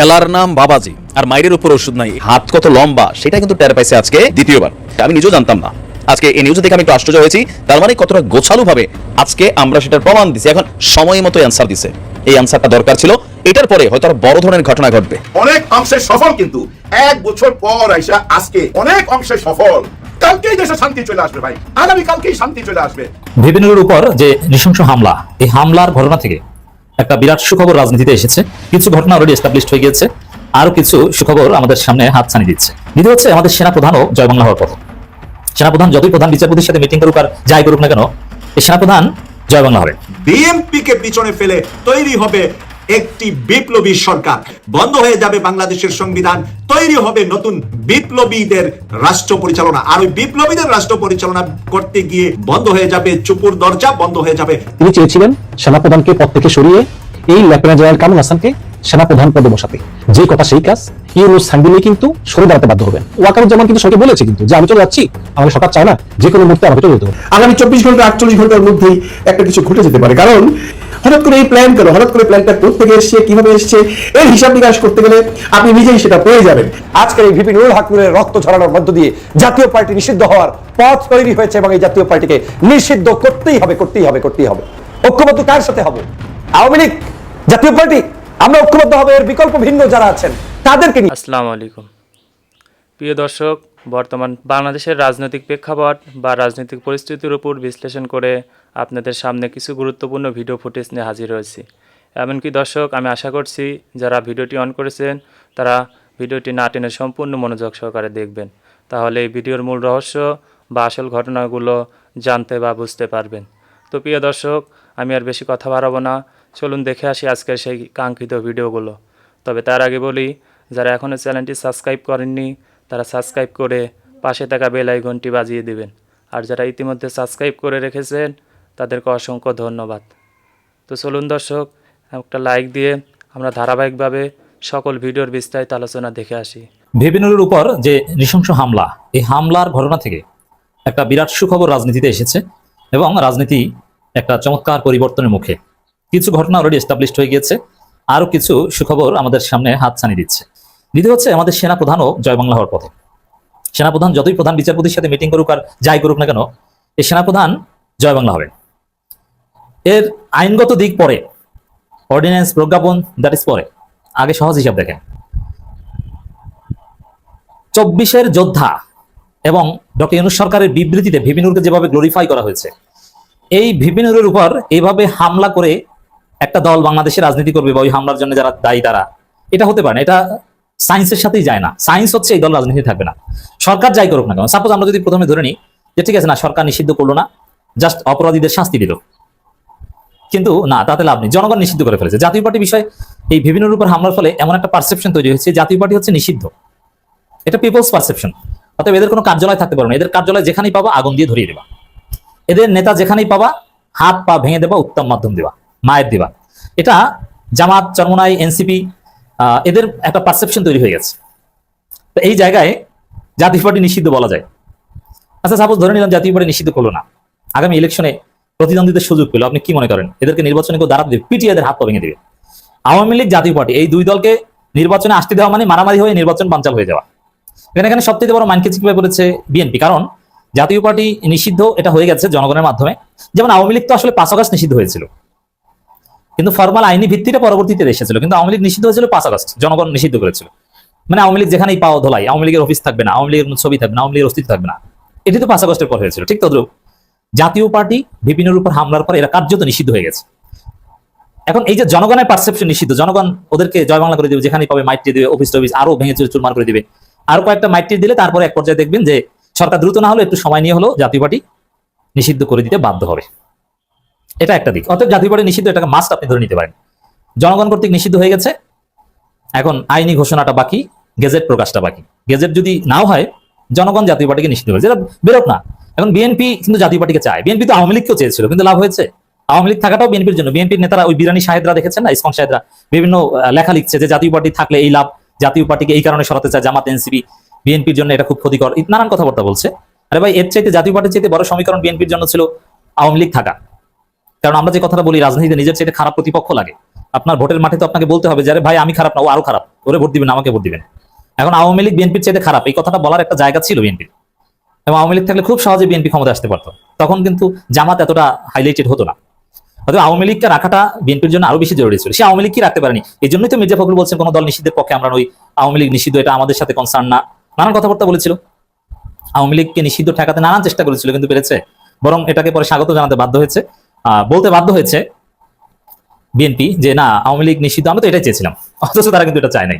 ঠেলার নাম বাবাজি। আর মায়ের উপর ওষুধ নাই। হাত কত লম্বা সেটা কিন্তু টের পাইছে আজকে দ্বিতীয়বার। আমি নিজেও জানতাম না। আজকে এই নিউজ দেখে আমি একটু আশ্চর্য হয়েছি। তার মানে কতটা গোছালো ভাবে আজকে আমরা সেটার প্রমাণ দিছি। এখন সময় মতো অ্যান্সার দিছে। এই অ্যান্সারটা দরকার ছিল। এটার পরে হয়তো আরও বড় ধরনের ঘটনা ঘটবে। অনেক অংশে সফল কিন্তু এক বছর পর আইসা আজকে অনেক অংশে সফল। কালকেই দেশে শান্তি চলে আসবে ভাই। আগামী কালকেই শান্তি চলে আসবে। ভিবিনুর উপর যে নৃশংস হামলা এই হামলার ঘটনা থেকে একটা বিরাট সুখবর রাজনীতিতে এসেছে। কিছু ঘটনা অলরেডি এস্টাবলিশ হয়ে গিয়েছে। আরও কিছু সুখবর আমাদের সামনে হাত ছানি দিচ্ছে। দ্বিতীয় হচ্ছে আমাদের সেনা প্রধানও জয় বাংলা হওয়ার পথে। সেনাপ্রধান যতই প্রধান বিচারপতির সাথে মিটিং করুক আর যাই করুক না কেন এই সেনাপ্রধান জয় বাংলা হবে বিএমপিকে পিছনে ফেলে তৈরি হবে একটি বিপ্লবী সরকার। বন্ধ হয়ে যাবে বাংলাদেশের সংবিধান। তৈরি হবে নতুন বিপ্লবীদের রাষ্ট্র পরিচালনা। আর ওই বিপ্লবীদের রাষ্ট্র পরিচালনা করতে গিয়ে বন্ধ হয়ে যাবে চুপুর দরজা বন্ধ হয়ে যাবে। তিনি চেয়েছিলেন সেনাপ্রধানকে পদ থেকে সরিয়ে এই লেফটেন্যান্ট জেনারেল কামরুল হাসানকে সেনাপ্রধান পদে বসাতে। যে কথা সেই কাজ ইউনুস সাংবিলে কিন্তু সরে দাঁড়াতে বাধ্য হবেন। ওয়াকারুজ্জামান কিন্তু সরকার বলেছে কিন্তু যে আমি চলে যাচ্ছি আমাকে সরকার চায় না যে কোনো মুহূর্তে আমাকে চলে যেতে হবে। আগামী চব্বিশ ঘণ্টা আটচল্লিশ ঘণ্টার মধ্যেই একটা কিছু ঘটে যেতে পারে। কারণ হঠাৎ করে এই প্ল্যান কেন? হঠাৎ করে প্ল্যানটা থেকে এসছে কীভাবে এসছে এর হিসাব নিকাশ করতে গেলে আপনি নিজেই সেটা পেয়ে যাবেন। আজকের এই ভিপি নুরুল হাকিমের রক্ত ঝরানোর মধ্য দিয়ে জাতীয় পার্টি নিষিদ্ধ হওয়ার পথ তৈরি হয়েছে এবং এই জাতীয় পার্টিকে নিষিদ্ধ করতেই হবে করতেই হবে করতেই হবে। ঐক্যবদ্ধ কার সাথে হবে? আওয়ামী লীগ জাতীয় পার্টি, আমরা ঐক্যবদ্ধ হবে, এর বিকল্প ভিন্ন যারা আছেন, তাদেরকে নিয়ে। আসসালামু আলাইকুম প্রিয় দর্শক, বর্তমান বাংলাদেশের রাজনৈতিক প্রেক্ষাপট বা রাজনৈতিক পরিস্থিতির উপর বিশ্লেষণ করে আপনাদের সামনে কিছু গুরুত্বপূর্ণ ভিডিও ফুটেজ নিয়ে হাজির হয়েছি। এমনকি দর্শক, আমি আশা করছি যারা ভিডিওটি অন করেছেন, তারা ভিডিওটি না টেনে সম্পূর্ণ মনোযোগ সহকারে দেখবেন। তাহলে এই ভিডিওর মূল রহস্য বা আসল ঘটনাগুলো জানতে বা বুঝতে পারবেন। তো প্রিয় দর্শক, আমি আর বেশি কথা বাড়াবো না। চলুন দেখে আসি আজকের সেই কাঙ্ক্ষিত ভিডিওগুলো। তবে তার আগে বলি, যারা এখনও চ্যানেলটি সাবস্ক্রাইব করেননি, তারা সাবস্ক্রাইব করে পাশে থাকা বেল আইকনটি বাজিয়ে দিবেন। আর যারা ইতিমধ্যে সাবস্ক্রাইব করে রেখেছেন, তাদেরকে অসংখ্য ধন্যবাদ। তো চলুন দর্শক, একটা লাইক দিয়ে আমরা ধারাবাহিকভাবে সকল ভিডিওর বিস্তারিত আলোচনা দেখে আসি। ভিবিনুরের উপর যে নৃশংস হামলা, এই হামলার ঘটনা থেকে একটা বিরাট সুখবর রাজনীতিতে এসেছে এবং রাজনীতি একটা চমৎকার পরিবর্তনের মুখে। কিছু ঘটনা অলরেডি এস্টাবলিশ হয়ে গিয়েছে। আরও কিছু সুখবর আমাদের সামনে হাত ছানি দিচ্ছে। দ্বিতীয় হচ্ছে আমাদের সেনা প্রধানও জয় বাংলা হওয়ার পথে। সেনাপ্রধান যতই প্রধান বিচারপতির সাথে মিটিং করুক আর যাই করুক না কেন, এই সেনাপ্রধান জয় বাংলা হবে। এর আইনগত দিক পরে অর্ডিন্যান্স প্রজ্ঞাপন দ্যাট ইজ পরে। আগে সহজ হিসাব দেখেন। চব্বিশের যোদ্ধা এবং ডক্টর ইউনুস সরকারের বিবৃতিতে ভিবিনুরকে যেভাবে গ্লোরিফাই করা হয়েছে, এই ভিবিনুরের উপর এইভাবে হামলা করে একটা দল বাংলাদেশে রাজনীতি করবে বা ওই হামলার জন্য যারা দায়ী তারা, এটা হতে পারে না, এটা সায়েন্সের সাথেই যায় না। সায়েন্স হচ্ছে এই দল রাজনীতি থাকবে না। সরকার যাই করুক না কেন সাপোজ আমরা যদি প্রথমে ধরে নিই যে ঠিক আছে না, সরকার নিষিদ্ধ করল না জাস্ট অপরাধীদের শাস্তি দিল। কিন্তু না, তাতে লাভ নেই। জনগণ নিষিদ্ধ করে ফেলেছে। জাতীয় পার্টি বিষয়ে এই বিভিন্ন উপর হামলার ফলে এমন একটা পারসেপশন তৈরি হয়েছে, জাতীয় পার্টি হচ্ছে নিষিদ্ধ। এটা পিপলস পারসেপশন অতএব এদের কোনো কার্যালয় থাকতে পারবে না। এদের কার্যালয় যেখানেই পাবা, আগুন দিয়ে ধরিয়ে দেবা। এদের নেতা যেখানেই পাবা, হাত পা ভেঙে দেবা, উত্তম মাধ্যম দেবা। মায়ের দেবা। এটা জামাত, চরমনাই, এনসিপি এদের একটা পারসেপশন তৈরি হয়ে গেছে। তো এই জায়গায় জাতীয় পার্টি নিষিদ্ধ বলা যায়। আচ্ছা সাপোজ ধরে নিলাম জাতীয় পার্টি নিষিদ্ধ করল না। আগামী ইলেকশনে প্রতিদ্বন্দ্বীদের সুযোগ পেল। আপনি কি মনে করেন? এদেরকে নির্বাচনে কেউ দাঁড়াতে দেবে? পিটিয়ে এদের হাত পা ভেঙে দেবে। আওয়ামী লীগ, জাতীয় পার্টি, এই দুই দলকে নির্বাচনে আসতে দেওয়া মানে মারামারি হয়ে নির্বাচন বাঞ্চাল হয়ে যাওয়া। এখানে এখানে সবথেকে বড় মানকে চিকিৎসা করেছে বিএনপি? কারণ জাতীয় পার্টি নিষিদ্ধ, এটা হয়ে গেছে জনগণের মাধ্যমে। যেমন আওয়ামী লীগ তো আসলে পাঁচ আগস্ট নিষিদ্ধ হয়েছিল। কিন্তু ফর্মাল আইনি ভিত্তিতে পরবর্তীতে এসেছিল, কিন্তু আওয়ামী লীগ নিষিদ্ধ হয়েছিল পাঁচ আগস্ট, জনগণ নিষিদ্ধ করেছিল। মানে আওয়ামী লীগ যেখানেই পাও ধোলাই, আওয়ামী লীগের অফিস থাকবে না, আওয়ামী লীগের ছবি থাকবে না, আওয়ামী লীগের অস্তিত্ব থাকবে না। এটি তো পাঁচ আগস্টের পর হয়েছিল, ঠিক তদ্রুপ। জাতীয় পার্টি বিভিন্নের উপর হামলার পর এরা কার্যত নিষিদ্ধ হয়ে গেছে। এখন এই যে জনগণের পারসেপশন নিষিদ্ধ, জনগণ ওদেরকে জয় বাংলা করে দেবে যেখানে পাবে মাইট্রি দেবে অফিস টফিস আরও ভেঙে চুরে চুরমার করে দিবে। আরও কয়েকটা মাইট্রি দিলে তারপরে এক পর্যায়ে দেখবেন যে সরকার দ্রুত না হলে একটু সময় নিয়ে হলো জাতীয় পার্টি নিষিদ্ধ করে দিতে বাধ্য হবে। এটা একটা দিক। অর্থাৎ জাতীয় পার্টি নিষিদ্ধ, এটাকে মাস্ট আপনি ধরে নিতে পারেন। জনগণ কর্তৃক নিষিদ্ধ হয়ে গেছে। এখন আইনি ঘোষণাটা বাকি, গেজেট প্রকাশটা বাকি। গেজেট যদি নাও হয়, জনগণ জাতীয় পার্টিকে নিষিদ্ধ করে যেটা বেরোক না। এখন বিএনপি কিন্তু জাতীয় পার্টিকে চায়। বিএনপি তো আওয়ামী লীগকেও চেয়েছিল, কিন্তু লাভ হয়েছে। আওয়ামী লীগ থাকাটাও বিএনপির জন্য। বিএনপির নেতারা ওই বিরানি সাহেদরা দেখেছেন না? ইসকন সাহেদরা বিভিন্ন লেখা লিখছে যে জাতীয় পার্টি থাকলে এই লাভ, জাতীয় পার্টিকে এই কারণে সরাতে চায় জামাত, এনসিপি, বিএনপির জন্য এটা খুব ক্ষতিকর। নানান কথাবার্তা বলছে। আরে ভাই, এর চাইতে জাতীয় পার্টির চাইতে বড় সমীকরণ বিএনপির জন্য ছিল আওয়ামী লীগ থাকা। কারণ আমরা যে কথাটা বলি, রাজনীতিতে নিজের চেয়ে খারাপ প্রতিপক্ষ লাগে। আপনার ভোটের মাঠে তো আপনাকে বলতে হবে যে ভাই, আমি খারাপ না, ও আরও খারাপ। ওরে ভোট দিবেন, আমাকে ভোট দিবেন। এখন আওয়ামী লীগ, বিএনপির চেয়ে খারাপ, এই কথাটা বলার একটা জায়গা ছিল বিএনপির। এবং আওয়ামী লীগ থাকলে খুব সহজে বিএনপি ক্ষমতা আসতে পারতো। তখন কিন্তু জামাত এতটা হাইলাইটেড হতো না। হয়তো আওয়ামী লীগকে রাখাটা বিএনপির জন্য আরও বেশি জরুরি ছিল। সে আওয়ামী লীগ কি রাখতে পারেনি? এই জন্যই তো মির্জা ফখরুল বলছেন, কোনো দল নিষিদ্ধের পক্ষে আমরা ওই আওয়ামী লীগ নিষিদ্ধ, এটা আমাদের সাথে কনসার্ন না। নানান কথাবার্তা বলেছিল। আওয়ামী লীগকে নিষিদ্ধ ঠেকাতে নানান চেষ্টা করেছিল, কিন্তু পেরেছে। বরং এটাকে পরে স্বাগত জানাতে বাধ্য হয়েছে। বলতে বাধ্য হয়েছে বিএনপি যে, না, আওয়ামী লীগ নিষিদ্ধ, আমরা তো এটাই চেয়েছিলাম। অথচ তারা কিন্তু এটা চায় নাই।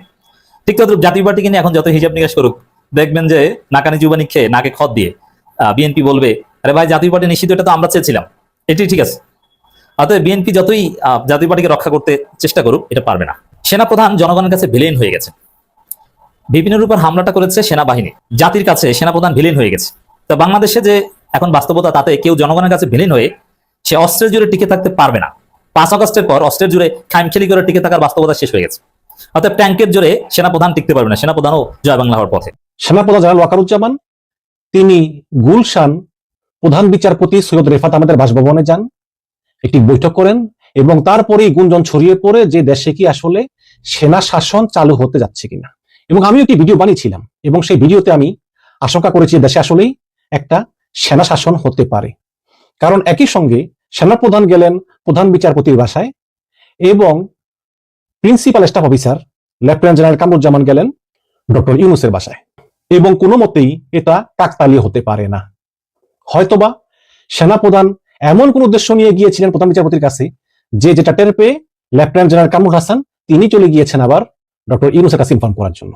ঠিক তত জাতীয় পার্টি কিনে এখন যত হিসাব নিকাশ করুক, দেখবেন যে নাকানি জুবানি খেয়ে নাকে খত দিয়ে বিএনপি বলবে, আরে ভাই, জাতীয় পার্টি নিষিদ্ধ, এটা তো আমরা চেয়েছিলাম। এটি ঠিক আছে। অতএব বিএনপি যতই জাতীয় পার্টিকে রক্ষা করতে চেষ্টা করুক, এটা পারবে না। সেনাপ্রধান জনগণের কাছে ভিলেন হয়ে গেছে। বিপিনের উপর হামলাটা করেছে সেনাবাহিনী। জাতির কাছে সেনাপ্রধান ভিলেন হয়ে গেছে। তো বাংলাদেশে যে এখন বাস্তবতা, তাতে কেউ জনগণের কাছে ভিলেন হয়ে সে অস্ত্রের জুড়ে টিকে থাকতে পারবে না। পাঁচ আগস্টের পর অস্ত্রের জুড়ে খামখেলি করে টিকে থাকার বাস্তবতা শেষ হয়ে গেছে। অর্থাৎ ট্যাঙ্কের জোরে সেনাপ্রধান টিকতে পারবে না। সেনাপ্রধানও জয় বাংলা হওয়ার পথে। সেনাপ্রধান জেনারেল ওয়াকারুজ্জামান, তিনি গুলশান প্রধান বিচারপতি সৈয়দ রেফাত আহমেদের বাসভবনে যান, একটি বৈঠক করেন এবং তারপরেই গুঞ্জন ছড়িয়ে পড়ে যে দেশে কি আসলে সেনা শাসন চালু হতে যাচ্ছে কিনা। এবং আমি একটি ভিডিও বানিয়েছিলাম এবং সেই ভিডিওতে আমি আশঙ্কা করেছি দেশে আসলেই একটা সেনা শাসন হতে পারে। কারণ একই সঙ্গে সেনাপ্রধান গেলেন প্রধান বিচারপতির বাসায় এবং principal staff officer, lieutenant general Kamruzzaman গেলেন ডক্টর ইউনুসের বাসায়। এবং কোনো মতেই এটা কাকতালীয় হতে পারে না। হয়তোবা সেনাপ্রধান এমন কোন উদ্দেশ্য নিয়ে গিয়েছিলেন প্রধান বিচারপতির কাছে যে যেটা টের পেয়ে লেফটেন্যান্ট জেনারেল কামরুল হাসান তিনি চলে গিয়েছেন আবার ডক্টর ইউনুসের কাছে ইনফর্ম করার জন্য।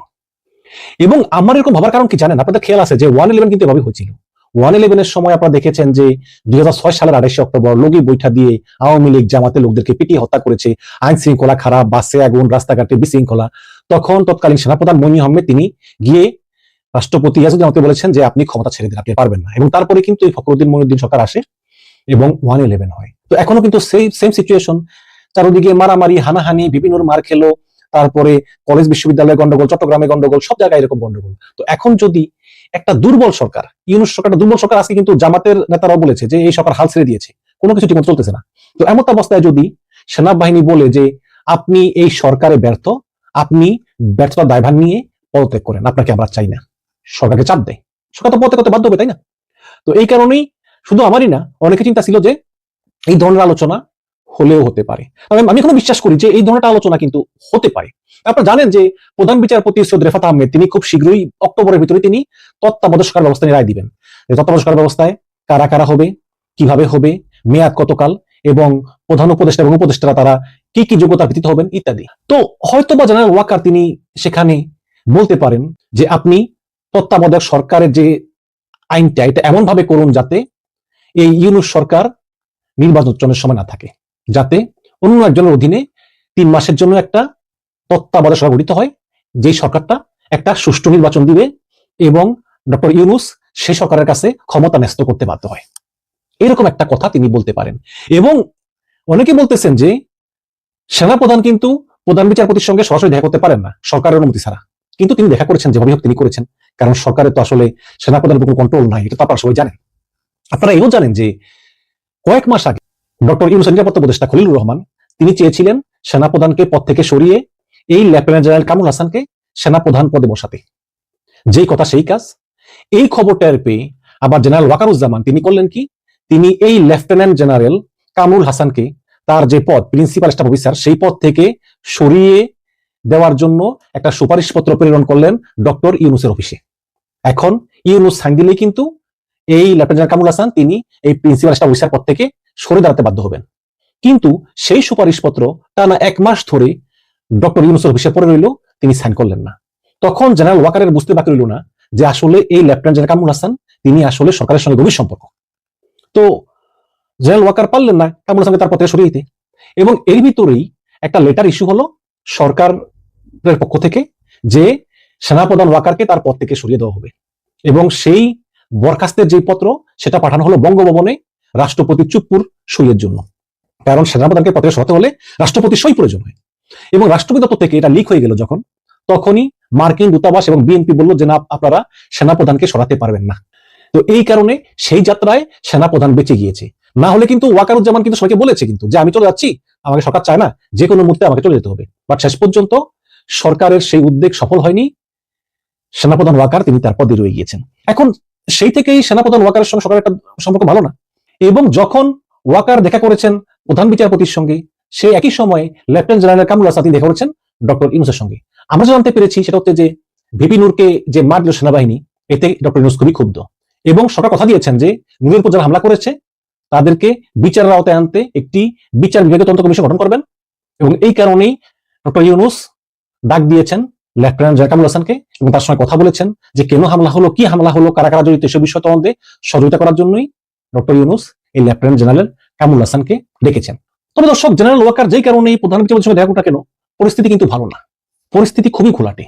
এবং আমার এরকম ভাবার কারণ কি জানেন? আপনাদের খেয়াল আছে যে ওয়ান ইলেভেন কিন্তু এভাবে হয়েছিল। ওয়ান ইলেভেনের সময় আপনারা দেখেছেন যে দুই হাজার ছয় সালের আড়াইশে অক্টোবর লগি বৈঠা দিয়ে আওয়ামী লীগ জামাতে লোকদেরকে পিটিয়ে হত্যা করেছে। আইন শৃঙ্খলা খারাপ, বাসে আগুন রাস্তাঘাটে বিশৃঙ্খলা। তখন তৎকালীন সেনাপ্রধান মনি আহমেদ তিনি গিয়ে রাষ্ট্রপতি ইয়াজুদ আমাকে বলেছেন যে, আপনি ক্ষমতা ছেড়ে দিন, আপনি পারবেন না। এবং তারপরে কিন্তু এই ফখরুদ্দিন মনুদ্দিন সরকার আসে এবং ওয়ান ইলেভেন হয়। তো এখনও কিন্তু সেই সেম সিচুয়েশন চারদিকে মারামারি, হানাহানি, বিভিন্ন মার খেলো, তারপরে কলেজ বিশ্ববিদ্যালয়ে গন্ডগোল, চট্টগ্রামে গন্ডগোল, সব জায়গায় এরকম গন্ডগোল। তো এখন যদি একটা দুর্বল সরকার। ইউনুস সরকারটা দুর্বল সরকার আজকে কিন্তু জামাতের নেতারাও বলেছে যে এই সরকার হাল ছেড়ে দিয়েছে। কোনো কিছু ঠিকমতো চলতেছে না। তো এমন অবস্থায় যদি সেনাবাহিনী বলে যে আপনি এই সরকারে ব্যর্থ, আপনি ব্যর্থতার দায়ভার নিয়ে পদত্যাগ করেন, আপনাকে আমরা চাই না। সরকারকে চাপ দেয়। সরকার তো পদত্যাগ করতে বাধ্য হবে, তাই না? তো এই কারণেই শুধু আমারই না, অনেকে চিন্তা ছিল যে এই ধরনের আলোচনা হলেও হতে পারে। আমি এখনও বিশ্বাস করি যে এই ধরনের আলোচনা কিন্তু হতে পারে। আপনারা জানেন যে প্রধান বিচারপতি সৈয়দ রেফাত আহমেদ, তিনি খুব শীঘ্রই অক্টোবরের ভিতরে তিনি তত্ত্বাবধায়ক সরকার ব্যবস্থা নিয়ে রায় দিবেন। এই তত্ত্বাবধায়ক ব্যবস্থায় কারা কারা হবে, কীভাবে হবে, মেয়াদ কতকাল, এবং প্রধান উপদেষ্টা এবং উপদেষ্টারা তারা কি কি যোগ্যতা ভিত্তিতে হবেন ইত্যাদি। তো হয়তো বা জেনারেল ওয়াকার তিনি সেখানে বলতে পারেন যে আপনি তত্ত্বাবধায়ক সরকারের যে আইনটা, এটা এমন ভাবে করুন যাতে এই ইউনুস সরকার নির্বাচনের সময় না থাকে। যাতে অন্য একজনের অধীনে তিন মাসের জন্য একটা তত্ত্বাবধায়ক সরকার গঠিত হয়, যেই সরকারটা একটা সুষ্ঠু নির্বাচন দিবে এবং ডক্টর ইউনুস সেই সরকারের কাছে ক্ষমতা ন্যস্ত করতে বাধ্য হয়। এরকম একটা কথা তিনি বলতে পারেন। এবং অনেকে বলতেছেন যে সেনাপ্রধান কিন্তু প্রধান বিচারপতির সঙ্গে সরাসরি দেখা করতে পারেন না, সরকারের অনুমতি ছাড়া। কিন্তু তিনি দেখা করেছেন, যেভাবে হোক তিনি করেছেন। কারণ সরকারের তো আসলে সেনাপ্রধানের কোনো কন্ট্রোল নাই, এটা তো আপনারা সবাই জানেন। আপনারা এও জানেন যে কয়েক মাস আগে ডক্টর ইউনুস নিরাপত্তা উপদেষ্টা খলিলুর রহমান, তিনি চেয়েছিলেন সেনাপ্রধানকে পদ থেকে সরিয়ে এই লেফটেন্যান্ট জেনারেল কামরুল হাসানকে সেনাপ্রধান পদে বসাতে। যেই কথা সেই কাজ। এই খবর টের পেয়ে আবার জেনারেল ওয়াকারুজ্জামান তিনি করলেন কি? তিনি এই লেফটেন্যান্ট জেনারেল কামরুল হাসানকে তার যে পদ, প্রিন্সিপাল স্টাফ অফিসার, সেই পদ থেকে সরিয়ে দেওয়ার জন্য একটা সুপারিশপত্র প্রেরণ করলেন ডক্টর ইউনুসের অফিসে। এখন ইউনুস সাইন দিলেই কিন্তু এই লেফটেন্যান্ট কামরুল হাসান, তিনি এই প্রিন্সিপাল স্টাফ অফিসার পদ থেকে সরে দাঁড়াতে বাধ্য হবেন। কিন্তু সেই সুপারিশপত্র টানা এক মাস ধরে ডক্টর ইউনুসের অফিসে পড়ে রইল, তিনি সাইন করলেন না। তখন জেনারেল ওয়াকারের বুঝতে বাকি রইল না যে আসলে এই লেফটেন্যান্ট জেনারেল কামরুল হাসান, তিনি আসলে সরকারের সঙ্গে গভীর সম্পর্ক। তো জেনারেল ওয়াকার পারলেন না কামরুল হাসানকে তার পথে সরিয়ে দিতে। এবং এর ভিতরেই একটা লেটার ইস্যু হলো সরকারের পক্ষ থেকে যে সেনাপ্রধান ওয়াকারকে তার পদ থেকে সরিয়ে দেওয়া হবে। এবং সেই বরখাস্তের যে পত্র, সেটা পাঠানো হলো বঙ্গভবনে রাষ্ট্রপতি চুপ্পুর সইয়ের জন্য। কারণ সেনাপ্রধানকে পত্রে সরাতে হলে রাষ্ট্রপতি সই প্রয়োজন হয়। এবং রাষ্ট্রপতি দপ্তর থেকে এটা লিক হয়ে গেল যখন, তখনই মার্কিন দূতাবাস এবং বিএনপি বলল যে না আপনারা সেনাপ্রধানকে সরাতে পারবেন না। তো এই কারণে সেই যাত্রায় সেনাপ্রধান বেঁচে গিয়েছে। না হলে কিন্তু ওয়াকারুজ্জামান কিন্তু সবাইকে বলেছে কিন্তু, যে আমি চলে যাচ্ছি, আমাকে সরকার চায় না, যে কোনো মুহূর্তে আমাকে চলে যেতে হবে। বাট শেষ পর্যন্ত সরকারের সেই উদ্যোগ সফল হয়নি। সেনাপ্রধান ওয়াকার, তিনি তার পদে রয়ে গিয়েছেন। এখন সেই থেকেই সেনাপ্রধান ওয়াকারের সঙ্গে সরকারের একটা সম্পর্ক ভালো না। এবং যখন ওয়াকার দেখা করেছেন প্রধান বিচারপতির সঙ্গে, সেই একই সময়ে লেফটেন্যান্ট জেনারেল কামরুল তিনি দেখা করেছেন ডক্টর ইউনুসের সঙ্গে। আমরা জানতে পেরেছি সেটা হচ্ছে যে ভিপি নূরকে যে মার দিল সেনাবাহিনী, এতে ডক্টর ইউনুস খুবই ক্ষুব্ধ। এবং সরকার কথা দিয়েছেন যে নূরের উপর যারা হামলা করেছে, তাদেরকে বিচারের আওতায় আনতে একটি বিচার বিভাগীয় তদন্ত কমিশন গঠন করবেন। এবং এই কারণেই ডক্টর ইউনুস ডাক দিয়েছেন লেফটেন্যান্ট জেনারেল কামরুল হাসানকে এবং তার সঙ্গে কথা বলেছেন যে কেন হামলা হলো, কি হামলা হলো, কারা কারা জড়িত সে বিষয় তদন্তে সহযোগিতা করার জন্যই ডক্টর ইউনুস এই লেফটেন্যান্ট জেনারেল কামরুল হাসানকে ডেকেছেন। তবে দর্শক জেনারেল ওয়াকার যেই কারণে এই প্রধান বিচারপতির সঙ্গে দেখা করুক কেন, পরিস্থিতি কিন্তু ভালো না। পরিস্থিতি খুবই ঘোলাটে,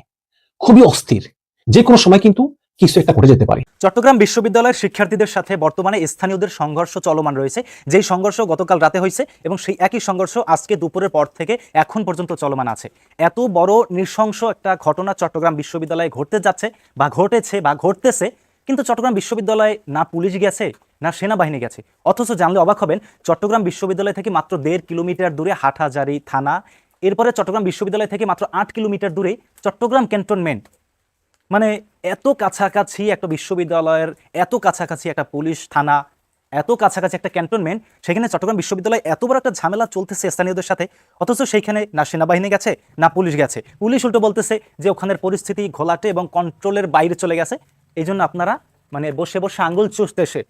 খুবই অস্থির। যে কোনো সময় কিন্তু কিছু একটা ঘটে যেতে পারে। চট্টগ্রাম বিশ্ববিদ্যালয়ের শিক্ষার্থীদের সাথে বর্তমানে স্থানীয়দের সংঘর্ষ চলমান রয়েছে। যেই সংঘর্ষ গতকাল রাতে হয়েছে এবং সেই একই সংঘর্ষ আজকে দুপুরের পর থেকে এখন পর্যন্ত চলমান আছে। এত বড় নৃশংস একটা ঘটনা চট্টগ্রাম বিশ্ববিদ্যালয়ে ঘটতে যাচ্ছে বা ঘটেছে বা ঘটতেছে, কিন্তু চট্টগ্রাম বিশ্ববিদ্যালয়ে না পুলিশ গেছে না সেনাবাহিনী গেছে। অথচ জানলে অবাক হবেন, চট্টগ্রাম বিশ্ববিদ্যালয় থেকে মাত্র দেড় কিলোমিটার দূরে হাটহাজারি থানা, এরপরে চট্টগ্রাম বিশ্ববিদ্যালয় থেকে মাত্র আট কিলোমিটার দূরে চট্টগ্রাম ক্যান্টনমেন্ট। মানে এত কাছাকাছি একটা বিশ্ববিদ্যালয়ের, এত কাছাকাছি একটা পুলিশ থানা, এত কাছাকাছি একটা ক্যান্টনমেন্ট, সেখানে চট্টগ্রাম বিশ্ববিদ্যালয়ে এত বড় একটা ঝামেলা চলতেছে স্থানীয়দের সাথে, অথচ সেইখানে না সেনাবাহিনী গেছে, না পুলিশ গেছে। পুলিশ উল্টো বলতেছে যে ওখানের পরিস্থিতি ঘোলাটে এবং কন্ট্রোলের বাইরে চলে গেছে। এই জন্য আপনারা মানে বসে বসে আঙ্গুল চুষতেছে।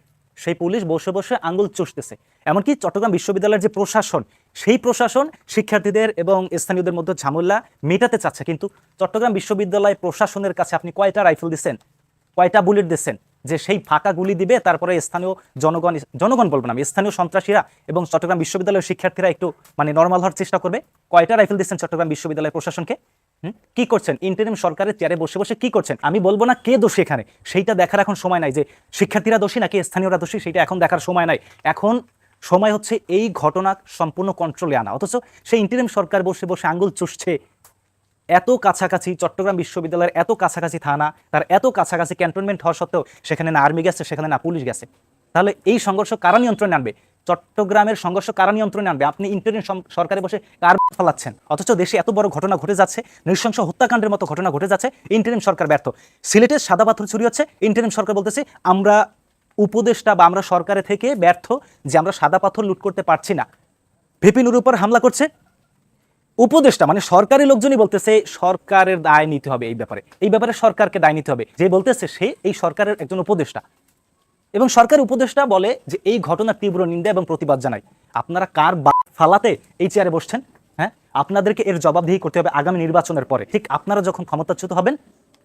সেই পুলিশ বসে বসে আঙ্গুল চুষতেছে। এমনকি চট্টগ্রাম বিশ্ববিদ্যালয়ের যে প্রশাসন, সেই প্রশাসন শিক্ষার্থীদের এবং স্থানীয়দের মধ্যে ঝামেলা মেটাতে চাচ্ছে। কিন্তু চট্টগ্রাম বিশ্ববিদ্যালয় প্রশাসনের কাছে আপনি কয়টা রাইফেল দিচ্ছেন? কয়টা বুলেট দিচ্ছেন? যে সেই ফাঁকা গুলি দিবে, তারপরে স্থানীয় জনগণ জনগণ বলব না স্থানীয় সন্ত্রাসীরা এবং চট্টগ্রাম বিশ্ববিদ্যালয়ের শিক্ষার্থীরা একটু মানে নর্মাল হওয়ার চেষ্টা করবে। কয়টা রাইফেল দিচ্ছেন চট্টগ্রাম বিশ্ববিদ্যালয় প্রশাসনকে? কি করছেন? ইন্টারিম সরকারের চেয়ারে বসে বসে কি করছেন? আমি বলব না কে দোষী এখানে। সেইটা দেখার এখন সময় নাই যে শিক্ষার্থীরা দোষী নাকি স্থানীয়রা দোষী সেটা এখন দেখার সময় নাই। এখন সময় হচ্ছে এই ঘটনা সম্পূর্ণ কন্ট্রোলে আনা। অথচ সেই ইন্টারিম সরকার বসে বসে আঙ্গুল চুষছে। এত কাছাকাছি চট্টগ্রাম বিশ্ববিদ্যালয়ের এত কাছাকাছি থানা, তার এত কাছাকাছি ক্যান্টনমেন্ট হওয়া সত্ত্বেও সেখানে না আর্মি গেছে, সেখানে না পুলিশ গেছে। তাহলে এই সংঘর্ষ কারা নিয়ন্ত্রণে আনবে? চট্টগ্রামের সংঘর্ষ কারা নিয়ন্ত্রণে আনবে? আপনি ইন্টারিম সরকারে বসে কার ফেলাচ্ছেন? অথচ দেশে এত বড় ঘটনা ঘটে যাচ্ছে, নৃশংস হত্যাকাণ্ডের মতো ঘটনা ঘটে যাচ্ছে ইন্টারিম সরকার ব্যর্থ। সিলেটের সাদা পাথর চুরি হচ্ছে ইন্টারিম সরকার বলতেছে, আমরা উপদেষ্টা বা আমরা সরকারে থেকে ব্যর্থ যে আমরা সাদা পাথর লুট করতে পারছি না। ভিপিনুর উপর হামলা করছে? উপদেষ্টা মানে সরকারি লোকজনই বলতেছে, সরকারের দায় নিতে হবে এই ব্যাপারে। এই ব্যাপারে সরকারকে দায় নিতে হবে। যে বলতেছে সে এই সরকারের একজন উপদেষ্টা। এবং সরকারি উপদেষ্টা বলে যে এই ঘটনার তীব্র নিন্দা এবং প্রতিবাদ জানায়। আপনারা কার ফালাতে এই চেয়ারে বসছেন? হ্যাঁ? আপনাদেরকে এর জবাবদিহি করতে হবে আগামী নির্বাচনের পরে। ঠিক আপনারা যখন ক্ষমতাচ্যুত হবেন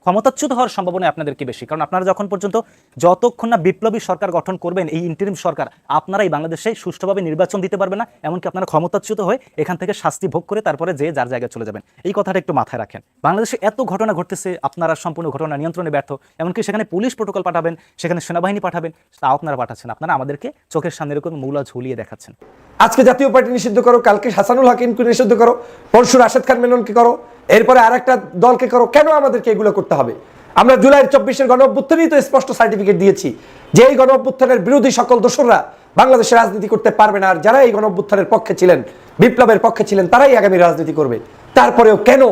ক্ষমতাচ্যুত হওয়ার সম্ভাবনা আপনাদেরকে বেশি। কারণ আপনারা যখন পর্যন্ত যতক্ষণ না বিপ্লবী সরকার গঠন করবেন, এই ইন্টারিম সরকার আপনারা এই বাংলাদেশে সুষ্ঠুভাবে নির্বাচন দিতে পারবেন না, এমনকি আপনারা ক্ষমতাচ্যুত হয়ে এখান থেকে শাস্তি ভোগ করে তারপরে যে যার জায়গায় চলে যাবেন। এই কথাটা একটু মাথায় রাখেন। বাংলাদেশে এত ঘটনা ঘটতেছে, আপনারা সম্পূর্ণ ঘটনা নিয়ন্ত্রণে ব্যর্থ। এমনকি সেখানে পুলিশ প্রোটোকল পাঠাবেন, সেখানে সেনাবাহিনী পাঠাবেন তাও আপনারা পাঠাচ্ছেন। আপনারা আমাদেরকে চোখের সামনে এরকম মূলা ঝুলিয়ে দেখাচ্ছেন। আজকে জাতীয় পার্টি নিষিদ্ধ করো, কালকে হাসানুল হাকিমকে নিষিদ্ধ করো পরশু রাশেদ খান মেননকে করো, এরপরে আর একটা দলকে করো, কেন আমাদেরকে এগুলো করতে হবে। আমরা জুলাই চব্বিশের গণ অভ্যুত্থানেই তো স্পষ্ট সার্টিফিকেট দিয়েছি যে এই গণ অভ্যুত্থানের বিরোধী সকল দোসররা বাংলাদেশে রাজনীতি করতে পারবে না। আর যারা এই গণ অভ্যুত্থানের পক্ষে ছিলেন, বিপ্লবের পক্ষে ছিলেন, তারাই আগামী রাজনীতি করবে। তারপরেও কেন?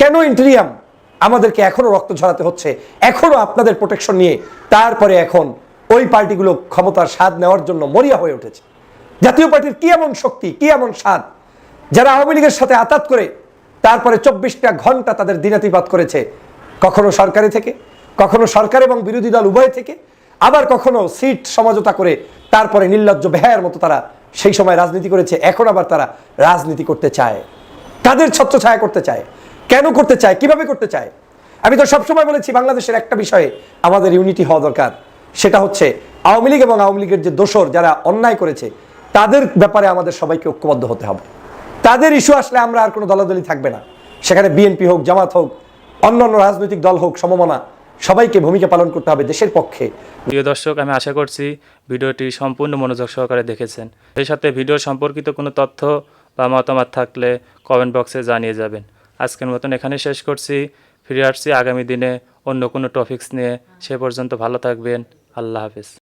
কেন ইন্টেরিয়াম আমাদেরকে এখনও রক্ত ঝরাতে হচ্ছে? এখনও আপনাদের প্রোটেকশন নিয়ে তারপরে এখন ওই পার্টিগুলো ক্ষমতার স্বাদ নেওয়ার জন্য মরিয়া হয়ে উঠেছে। জাতীয় পার্টির কি এমন শক্তি, কি এমন স্বাদ? যারা আওয়ামী লীগের সাথে আতাত করে তারপরে চব্বিশটা ঘণ্টা তাদের দিনাতিপাত করেছে কখনো সরকারি থেকে, কখনো সরকার এবং বিরোধী দল উভয় থেকে, আবার কখনো সিট সমঝোতা করে তারপরে নির্লজ্জ বেহায়ের মতো তারা সেই সময় রাজনীতি করেছে, এখন আবার তারা রাজনীতি করতে চায়। কাদের ছত্রছায়া করতে চায়? কেন করতে চায়? কীভাবে করতে চায়? আমি তো সবসময় বলেছি, বাংলাদেশের একটা বিষয়ে আমাদের ইউনিটি হওয়া দরকার। সেটা হচ্ছে, আওয়ামী লীগ এবং আওয়ামী লীগের যে দোসর যারা অন্যায় করেছে, তাদের ব্যাপারে আমাদের সবাইকে ঐক্যবদ্ধ হতে হবে। তাদের ইস্যু আসলে আমরা আর কোনো দলাদলি থাকবে না। সেখানে বিএনপি হোক, জামাত হোক অন্যান্য রাজনৈতিক দল হোক, সমমনা, সবাইকে ভূমিকা পালন করতে হবে দেশের পক্ষে। প্রিয় দর্শক, আমি আশা করছি ভিডিওটি সম্পূর্ণ মনোযোগ সহকারে দেখেছেন। সেই সাথে ভিডিও সম্পর্কিত কোনো তথ্য বা মতামত থাকলে কমেন্ট বক্সে জানিয়ে যাবেন। আজকের মতন এখানে শেষ করছি। ফিরে আসছি আগামী দিনে অন্য কোনো টপিকস নিয়ে। সে পর্যন্ত ভালো থাকবেন। আল্লাহ হাফিজ।